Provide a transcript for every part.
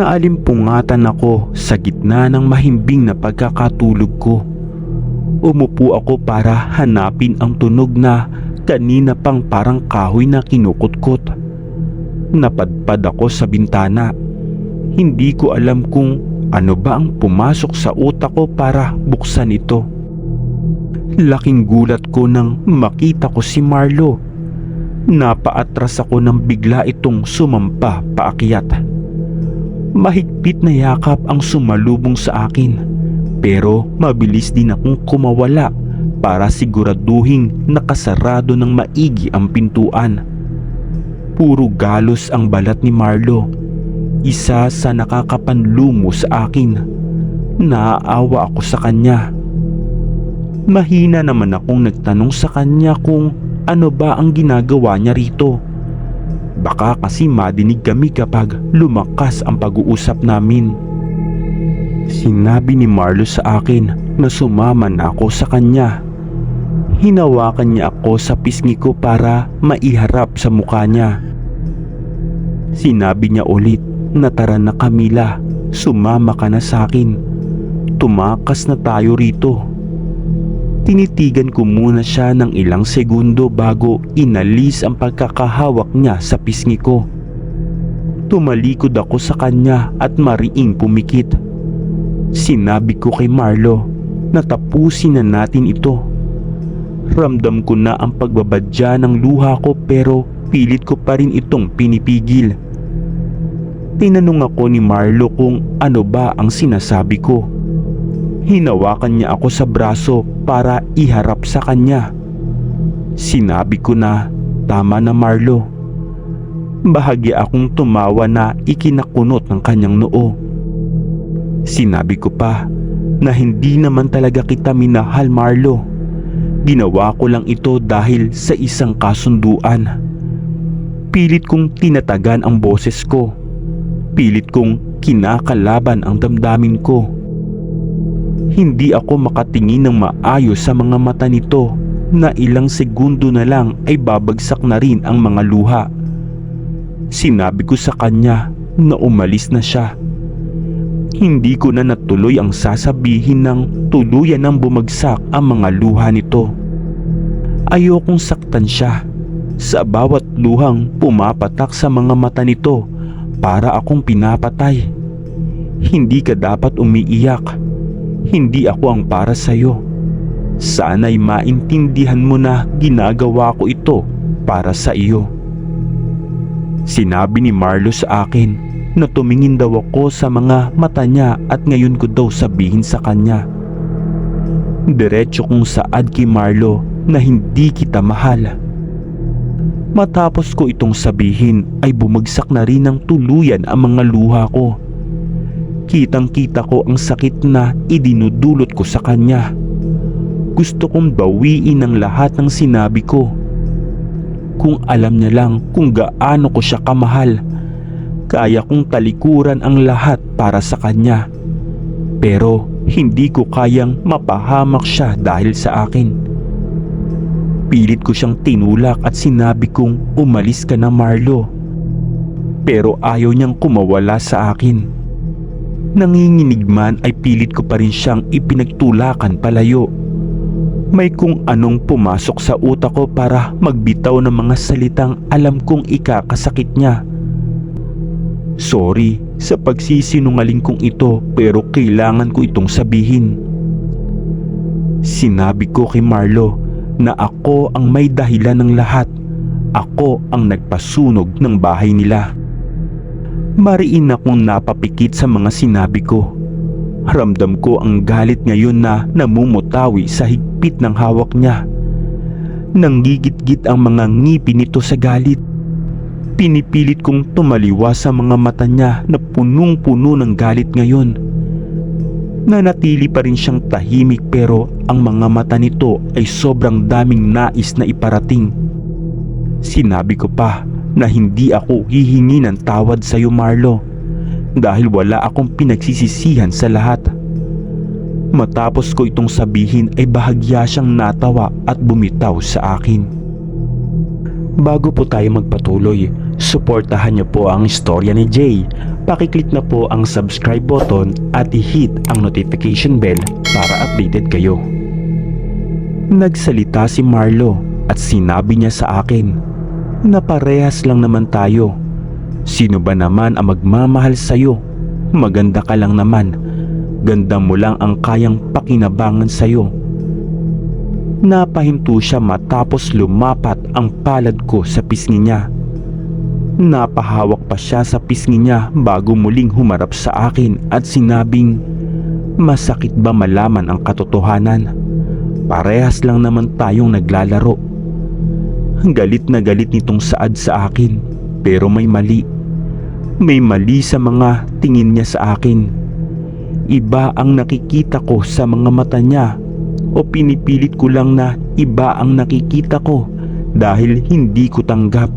Naalimpungatan ako sa gitna ng mahimbing na pagkakatulog ko. Umupo ako para hanapin ang tunog na kanina pang parang kahoy na kinukutkot. Napadpad ako sa bintana. Hindi ko alam kung ano ba ang pumasok sa utak ko para buksan ito. Laking gulat ko nang makita ko si Marlo. Napaatras ako nang bigla itong sumampa paakyat. Mahigpit na yakap ang sumalubong sa akin pero mabilis din akong kumawala para siguraduhing nakasarado ng maigi ang pintuan. Puro galos ang balat ni Marlo. Isa sa nakakapanlumo sa akin. Naaawa ako sa kanya. Mahina naman akong nagtanong sa kanya kung ano ba ang ginagawa niya rito. Baka kasi madinig kami kapag lumakas ang pag-uusap namin. Sinabi ni Marlo sa akin na sumama ako sa kanya. Hinawakan niya ako sa pisngi ko para maiharap sa mukha niya. Sinabi niya ulit na tara na Camila, sumama ka na sa akin. Tumakas na tayo rito. Tinitigan ko muna siya ng ilang segundo bago inalis ang pagkakahawak niya sa pisngi ko. Tumalikod ako sa kanya at mariing pumikit. Sinabi ko kay Marlo na tapusin na natin ito. Ramdam ko na ang pagbabadya ng luha ko pero pilit ko pa rin itong pinipigil. Tinanong ako ni Marlo kung ano ba ang sinasabi ko. Hinawakan niya ako sa braso para iharap sa kanya. Sinabi ko na tama na Marlo. Bahagya akong tumawa na ikinakunot ng kanyang noo. Sinabi ko pa na hindi naman talaga kita minahal Marlo. Ginawa ko lang ito dahil sa isang kasunduan. Pilit kong tinatagan ang boses ko. Pilit kong kinakalaban ang damdamin ko. Hindi ako makatingin ng maayos sa mga mata nito na ilang segundo na lang ay babagsak na rin ang mga luha. Sinabi ko sa kanya na umalis na siya. Hindi ko na natuloy ang sasabihin ng tuluyan ng bumagsak ang mga luha nito. Ayokong saktan siya sa bawat luhang pumapatak sa mga mata nito para akong pinapatay. Hindi ka dapat umiiyak. Hindi ako ang para sa'yo. Sana'y maintindihan mo na ginagawa ko ito para sa iyo. Sinabi ni Marlo sa akin na tumingin daw ako sa mga mata niya at ngayon ko daw sabihin sa kanya. Diretso kong saad kay Marlo na hindi kita mahal. Matapos ko itong sabihin ay bumagsak na rin ng tuluyan ang mga luha ko. Kitang kita ko ang sakit na idinudulot ko sa kanya. Gusto kong bawiin ang lahat ng sinabi ko. Kung alam niya lang kung gaano ko siya kamahal, kaya kong talikuran ang lahat para sa kanya. Pero hindi ko kayang mapahamak siya dahil sa akin. Pilit ko siyang tinulak at sinabi kong umalis ka na Marlo. Pero ayaw niyang kumawala sa akin. Nanginginig man ay pilit ko pa rin siyang ipinagtulakan palayo. May kung anong pumasok sa utak ko para magbitaw ng mga salitang alam kong ikakasakit niya. Sorry sa pagsisinungaling kong ito pero kailangan ko itong sabihin. Sinabi ko kay Marlo na ako ang may dahilan ng lahat. Ako ang nagpasunog ng bahay nila. Mariin akong napapikit sa mga sinabi ko. Ramdam ko ang galit ngayon na namumutawi sa higpit ng hawak niya. Nanggigit-git ang mga ngipin nito sa galit. Pinipilit kong tumaliwa sa mga mata niya na punong-puno ng galit ngayon. Nanatili pa rin siyang tahimik pero ang mga mata nito ay sobrang daming nais na iparating. Sinabi ko pa na hindi ako hihingi ng tawad sa iyo Marlo dahil wala akong pinagsisisihan sa lahat. Matapos ko itong sabihin ay bahagya siyang natawa at bumitaw sa akin. Bago po tayo magpatuloy, suportahan niyo po ang istorya ni Jay. Pakiclick na po ang subscribe button at i-hit ang notification bell para updated kayo. Nagsalita si Marlo at sinabi niya sa akin na parehas lang naman tayo. Sino ba naman ang magmamahal sa'yo? Maganda ka lang naman. Ganda mo lang ang kayang pakinabangan sa'yo. Napahinto siya matapos lumapat ang palad ko sa pisngi niya. Napahawak pa siya sa pisngi niya bago muling humarap sa akin at sinabing, Masakit ba malaman ang katotohanan? Parehas lang naman tayong naglalaro. Galit na galit nitong saad sa akin pero may mali. May mali sa mga tingin niya sa akin. Iba ang nakikita ko sa mga mata niya o pinipilit ko lang na iba ang nakikita ko dahil hindi ko tanggap.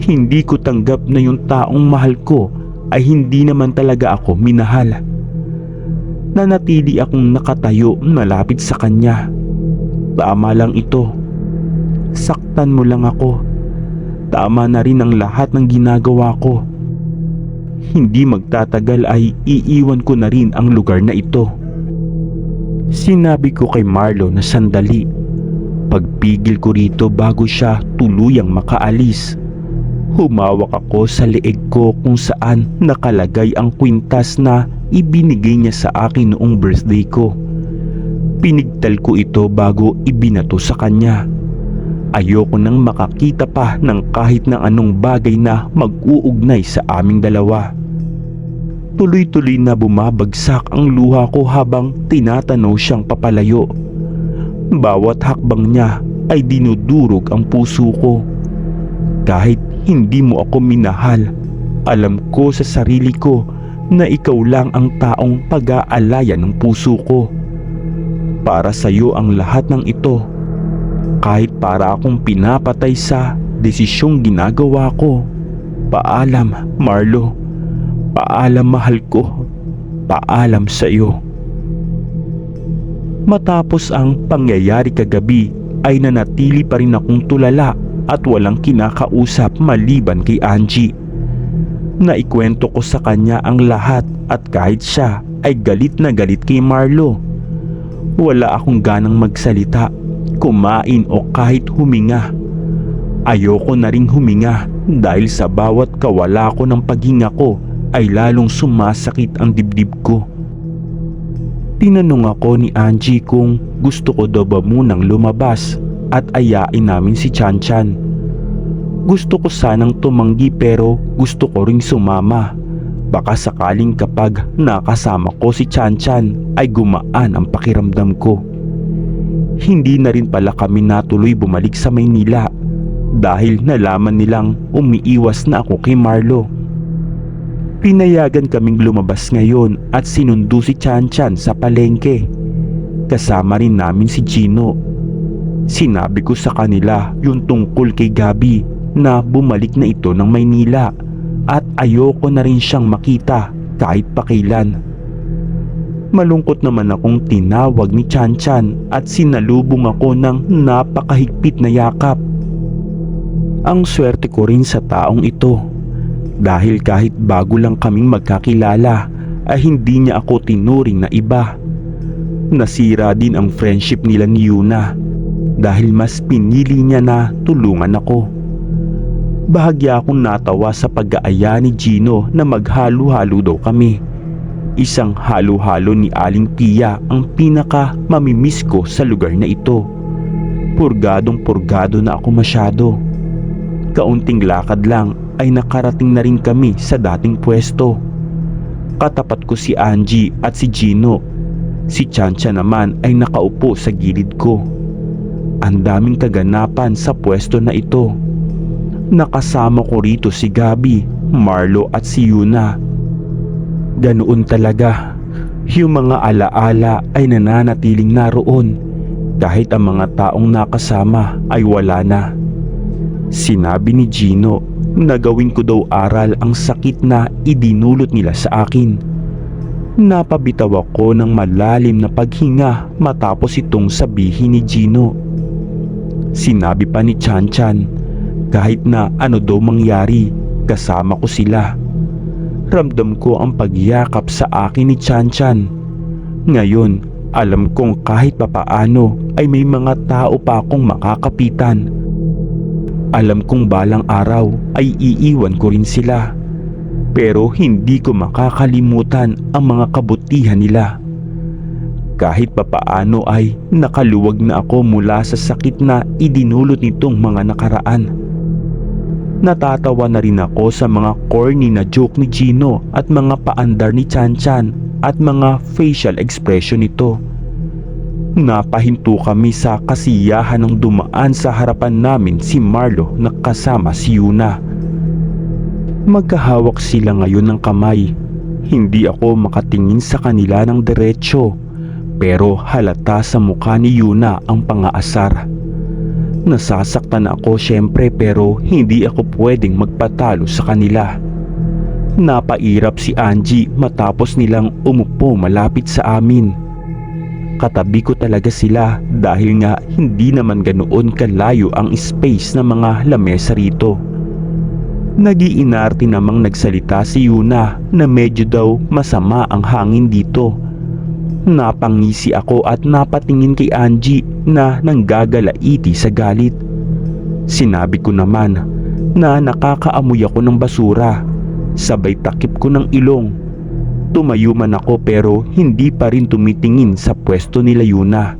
Hindi ko tanggap na yung taong mahal ko ay hindi naman talaga ako minahal. Nanatili akong nakatayo malapit sa kanya. Tama lang ito. Saktan mo lang ako. Tama na rin ang lahat ng ginagawa ko. Hindi magtatagal ay iiwan ko na rin ang lugar na ito. Sinabi ko kay Marlo na sandali. Pagpigil ko rito bago siya tuluyang makaalis. Humawak ako sa leeg ko kung saan nakalagay ang kwintas na ibinigay niya sa akin noong birthday ko. Pinigtal ko ito bago ibinato sa kanya. Ayoko nang makakita pa ng kahit ng anong bagay na mag-uugnay sa aming dalawa. Tuloy-tuloy na bumabagsak ang luha ko habang tinatanaw siyang papalayo. Bawat hakbang niya ay dinudurog ang puso ko. Kahit hindi mo ako minahal, alam ko sa sarili ko na ikaw lang ang taong pag-aalaya ng puso ko. Para sa iyo ang lahat ng ito. Kahit para akong pinapatay sa desisyong ginagawa ko. Paalam, Marlo. Paalam mahal ko. Paalam sa iyo. Matapos ang pangyayari kagabi ay nanatili pa rin akong tulala at walang kinakausap maliban kay Angie. Naikwento ko sa kanya ang lahat at kahit siya ay galit na galit kay Marlo. Wala akong ganang magsalita, kumain o kahit huminga. Ayoko na ring huminga dahil sa bawat kawala ko ng paghinga ko ay lalong sumasakit ang dibdib ko. Tinanong ako ni Angie kung gusto ko daw ba munang lumabas at ayain namin si Chan Chan. Gusto ko sanang tumanggi pero gusto ko ring sumama. Baka sakaling kapag nakasama ko si Chan Chan ay gumaan ang pakiramdam ko. Hindi na rin pala kami natuloy bumalik sa Maynila dahil nalaman nilang umiiwas na ako kay Marlo. Pinayagan kaming lumabas ngayon at sinundo si Chan Chan sa palengke. Kasama rin namin si Gino. Sinabi ko sa kanila yung tungkol kay Gabi na bumalik na ito ng Maynila at ayoko na rin siyang makita kahit pakailan. Malungkot naman akong tinawag ni Chan Chan at sinalubong ako ng napakahigpit na yakap. Ang swerte ko rin sa taong ito dahil kahit bago lang kaming magkakilala ay hindi niya ako tinuring na iba. Nasira din ang friendship nila ni Yuna dahil mas pinili niya na tulungan ako. Bahagya akong natawa sa pag-aaya ni Gino na maghalo-halo daw kami. Isang halo-halo ni Aling Pia ang pinaka mamimiss ko sa lugar na ito. Purgadong purgado na ako masyado. Kaunting lakad lang ay nakarating na rin kami sa dating pwesto. Katapat ko si Angie at si Gino. Si Chancha naman ay nakaupo sa gilid ko. Ang daming kaganapan sa pwesto na ito. nakasama ko rito si Gabi, Marlo at si Yuna. Ganoon talaga. Yung mga alaala ay nananatiling naroon kahit ang mga taong nakasama ay wala na. Sinabi ni Gino na gawin ko daw aral ang sakit na idinulot nila sa akin. Napabitaw ako ng malalim na paghinga matapos itong sabihin ni Gino. Sinabi pa ni Chan Chan kahit na ano daw mangyari kasama ko sila. Ramdam ko ang pagyakap sa akin ni Chan Chan. Ngayon, alam kong kahit papaano ay may mga tao pa akong makakapitan. Alam kong balang araw ay iiwan ko rin sila. Pero hindi ko makakalimutan ang mga kabutihan nila. Kahit papaano ay nakaluwag na ako mula sa sakit na idinulot nitong mga nakaraan. Natatawa na rin ako sa mga corny na joke ni Gino at mga paandar ni Chan Chan at mga facial expression nito. Napahinto kami sa kasiyahan ng dumaan sa harapan namin si Marlo na kasama si Yuna. Magkahawak sila ngayon ng kamay. Hindi ako makatingin sa kanila ng diretsyo pero halata sa mukha ni Yuna ang pangaasar. Nasasaktan ako syempre pero hindi ako pwedeng magpatalo sa kanila. Napairap si Angie matapos nilang umupo malapit sa amin. Katabi ko talaga sila dahil nga hindi naman ganoon kalayo ang space ng mga lamesa rito. Nagiinarte namang nagsalita si Yuna na medyo daw masama ang hangin dito. Napangisi ako at napatingin kay Angie na nanggagalaiti sa galit. Sinabi ko naman na nakakaamoy ako ng basura. Sabay takip ko ng ilong. Tumayo man ako pero hindi pa rin tumitingin sa pwesto nila Yuna.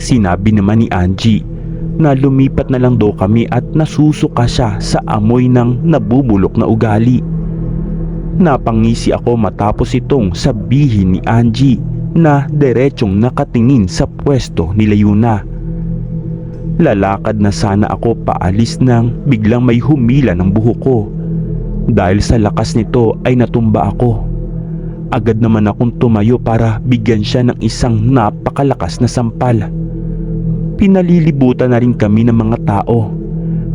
Sinabi naman ni Angie na lumipat na lang daw kami at nasusuka siya sa amoy ng nabubulok na ugali. Napangisi ako matapos itong sabihin ni Angie na diretsong nakatingin sa pwesto nila Yuna. Lalakad na sana ako paalis nang biglang may humila ng buhok ko. Dahil sa lakas nito ay natumba ako. Agad naman akong tumayo para bigyan siya ng isang napakalakas na sampal. Pinalilibutan na rin kami ng mga tao.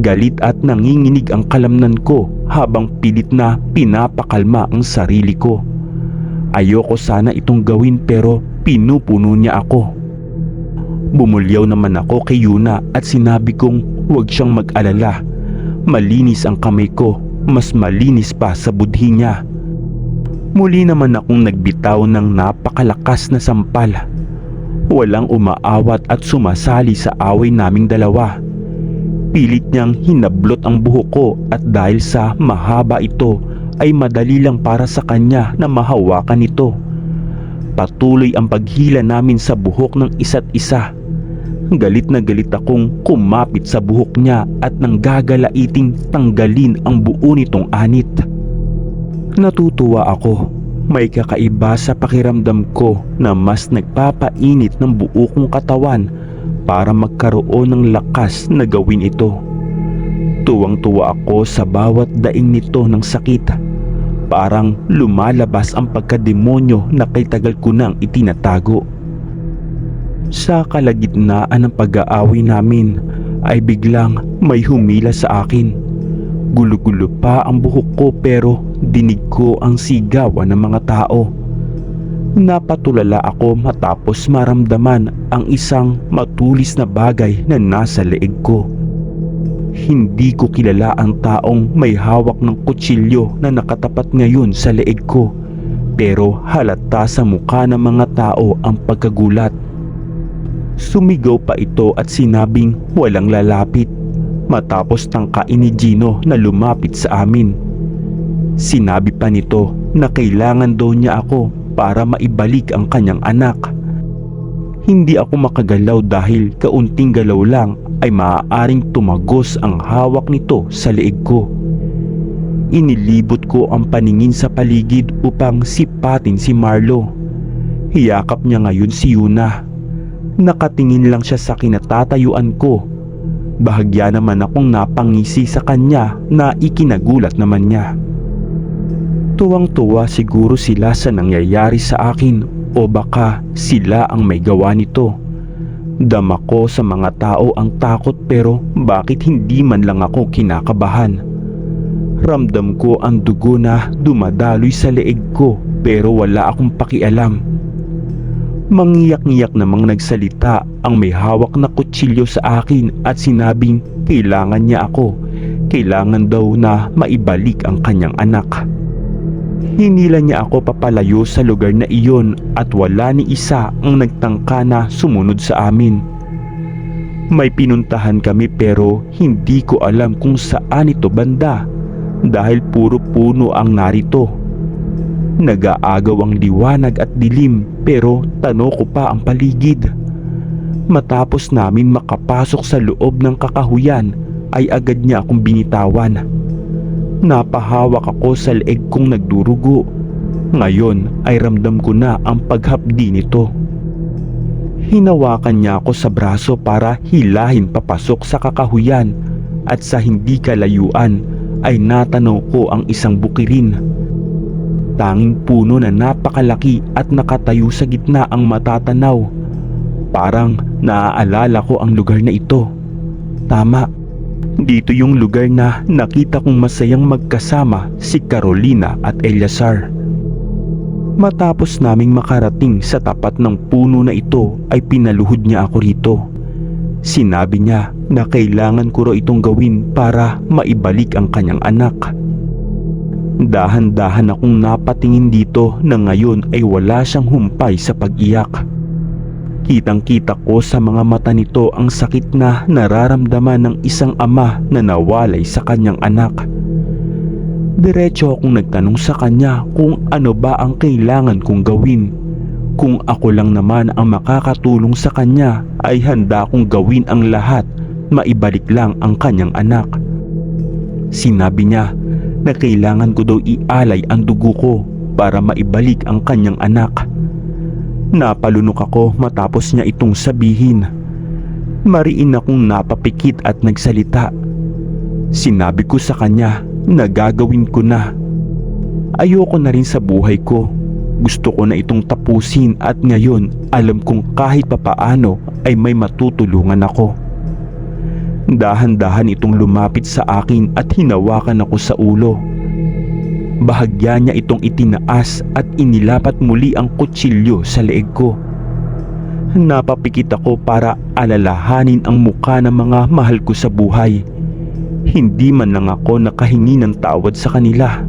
Galit at nanginginig ang kalamnan ko habang pilit na pinapakalma ang sarili ko. Ayoko sana itong gawin pero pinupuno niya ako. Bumulyaw naman ako kay Yuna at sinabi kong huwag siyang mag-alala. Malinis ang kamay ko, mas malinis pa sa budhi niya. Muli naman akong nagbitaw ng napakalakas na sampal. Walang umaawat at sumasali sa away naming dalawa. Pilit niyang hinablot ang buhok ko at dahil sa mahaba ito ay madali lang para sa kanya na mahawakan ito. Patuloy ang paghila namin sa buhok ng isa't isa. Galit na galit akong kumapit sa buhok niya at nang gagalaiting tanggalin ang buo nitong anit. Natutuwa ako. May kakaiba sa pakiramdam ko na mas nagpapainit ng buo kong katawan para magkaroon ng lakas na gawin ito. Tuwang-tuwa ako sa bawat daing nito ng sakit. Parang lumalabas ang pagkademonyo na kay tagal ko nang itinatago. Sa kalagitnaan ng pag-aaway namin ay biglang may humila sa akin. Gulo-gulo pa ang buhok ko pero dinig ko ang sigawan ng mga tao. Napatulala ako matapos maramdaman ang isang matulis na bagay na nasa leeg ko. Hindi ko kilala ang taong may hawak ng kutsilyo na nakatapat ngayon sa leeg ko pero halata sa mukha ng mga tao ang pagkagulat. Sumigaw pa ito at sinabing walang lalapit matapos tangkain ni Gino na lumapit sa amin. Sinabi pa nito na kailangan daw niya ako para maibalik ang kanyang anak. Hindi ako makagalaw dahil kaunting galaw lang ay maaaring tumagos ang hawak nito sa leeg ko. Inilibot ko ang paningin sa paligid upang sipatin si Marlo. Hiyakap niya ngayon si Yuna. Nakatingin lang siya sa kinatatayuan ko. Bahagya naman akong napangisi sa kanya na ikinagulat naman niya. Tuwang-tuwa siguro sila sa nangyayari sa akin o baka sila ang may gawa nito. Dama ko sa mga tao ang takot pero bakit hindi man lang ako kinakabahan? Ramdam ko ang dugo na dumadaloy sa leeg ko pero wala akong pakialam. Mangiyak-ngiyak namang nagsalita ang may hawak na kutsilyo sa akin at sinabing kailangan niya ako. Kailangan daw na maibalik ang kanyang anak. Hinila niya ako papalayo sa lugar na iyon at wala ni isa ang nagtangka na sumunod sa amin. May pinuntahan kami pero hindi ko alam kung saan ito banda dahil puro puno ang narito. Nagaagaw ang liwanag at dilim pero tano ko pa ang paligid. Matapos namin makapasok sa loob ng kakahuyan ay agad niya akong binitawan. Napahawak ako sa leeg kong nagdurugo. Ngayon ay ramdam ko na ang paghapdi nito. Hinawakan niya ako sa braso para hilahin papasok sa kakahuyan at sa hindi kalayuan ay natanaw ko ang isang bukirin. Tanging puno na napakalaki at nakatayo sa gitna ang matatanaw. Parang naaalala ko ang lugar na ito. Tama, dito yung lugar na nakita kong masayang magkasama si Carolina at Eliasar. Matapos naming makarating sa tapat ng puno na ito ay pinaluhod niya ako rito. Sinabi niya na kailangan ko raw itong gawin para maibalik ang kanyang anak. Dahan-dahan akong napatingin dito na ngayon ay wala siyang humpay sa pag-iyak. Kitang-kita ko sa mga mata nito ang sakit na nararamdaman ng isang ama na nawalay sa kanyang anak. Diretso akong nagtanong sa kanya kung ano ba ang kailangan kong gawin. Kung ako lang naman ang makakatulong sa kanya ay handa kong gawin ang lahat maibalik lang ang kanyang anak. Sinabi niya na kailangan ko daw ialay ang dugo ko para maibalik ang kanyang anak. Napalunok ako matapos niya itong sabihin. Mariin akong napapikit at nagsalita. Sinabi ko sa kanya na gagawin ko na. Ayoko na rin sa buhay ko. Gusto ko na itong tapusin at ngayon alam kong kahit papaano ay may matutulungan ako. Dahan-dahan itong lumapit sa akin at hinawakan ako sa ulo. Bahagya niya itong itinaas at inilapat muli ang kutsilyo sa leeg ko. Napapikit ako para alalahanin ang muka ng mga mahal ko sa buhay. Hindi man lang ako nakahingi ng tawad sa kanila.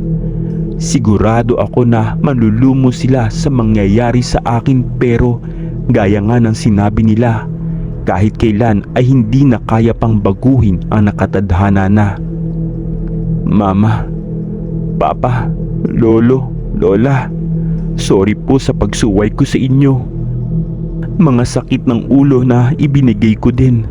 Sigurado ako na malulumo sila sa mangyayari sa akin pero gaya nga ng sinabi nila, kahit kailan ay hindi na kaya pang baguhin ang nakatadhana na. Mama, Papa, Lolo, Lola, sorry po sa pagsuway ko sa inyo. Mga sakit ng ulo na ibinigay ko din.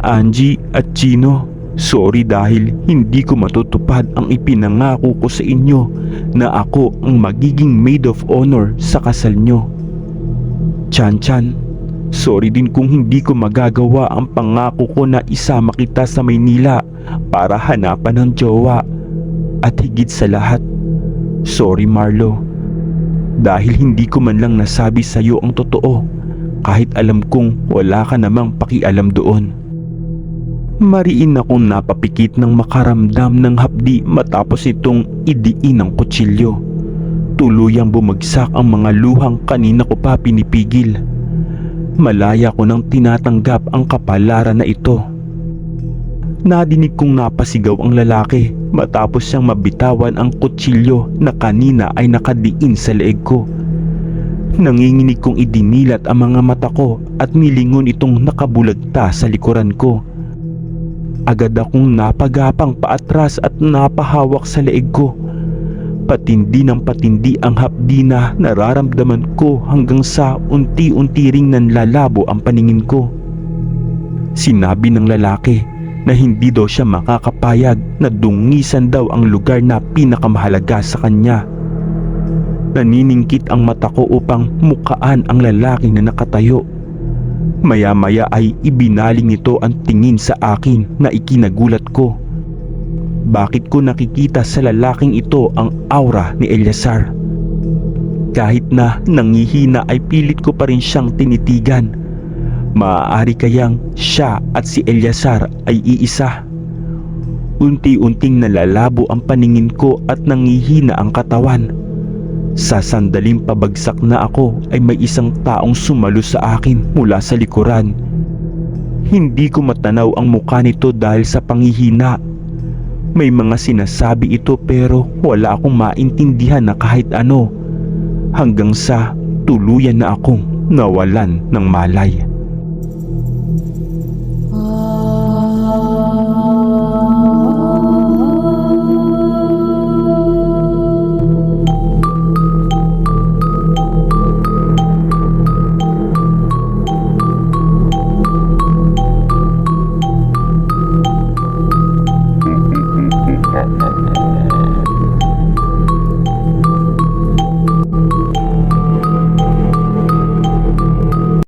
Angie at Gino, sorry dahil hindi ko matutupad ang ipinangako ko sa inyo na ako ang magiging maid of honor sa kasal nyo. Chan Chan, sorry din kung hindi ko magagawa ang pangako ko na isama kita sa Maynila para hanapan ng jowa. At higit sa lahat, sorry Marlo. Dahil hindi ko man lang nasabi sa iyo ang totoo kahit alam kong wala ka namang pakialam doon. Mariin akong napapikit ng makaramdam ng hapdi matapos itong idiin ng kutsilyo. Tuluyang bumagsak ang mga luhang kanina ko pa pinipigil. Malaya ko nang tinatanggap ang kapalaran na ito. Nadinig kong napasigaw ang lalaki matapos siyang mabitawan ang kutsilyo na kanina ay nakadiin sa leeg ko. Nanginginig kong idinilat ang mga mata ko at nilingon itong nakabulagta sa likuran ko. Agad akong napagapang paatras at napahawak sa leeg ko. Patindi ng patindi ang hapdi na nararamdaman ko hanggang sa unti-unti ring nanlalabo ang paningin ko. Sinabi ng lalaki na hindi daw siya makakapayag na dungisan daw ang lugar na pinakamahalaga sa kanya. Naniningkit ang mata ko upang mukaan ang lalaki na nakatayo. Maya-maya ay ibinaling nito ang tingin sa akin na ikinagulat ko. Bakit ko nakikita sa lalaking ito ang aura ni Eliasar? Kahit na nangihina ay pilit ko pa rin siyang tinitigan. Maaari kayang siya at si Eliasar ay iisa. Unti-unting nalalabo ang paningin ko at nangihina ang katawan. Sa sandaling pabagsak na ako ay may isang taong sumalo sa akin mula sa likuran. Hindi ko matanaw ang mukha nito dahil sa pangihina. May mga sinasabi ito pero wala akong maintindihan na kahit ano. Hanggang sa tuluyan na akong nawalan ng malay.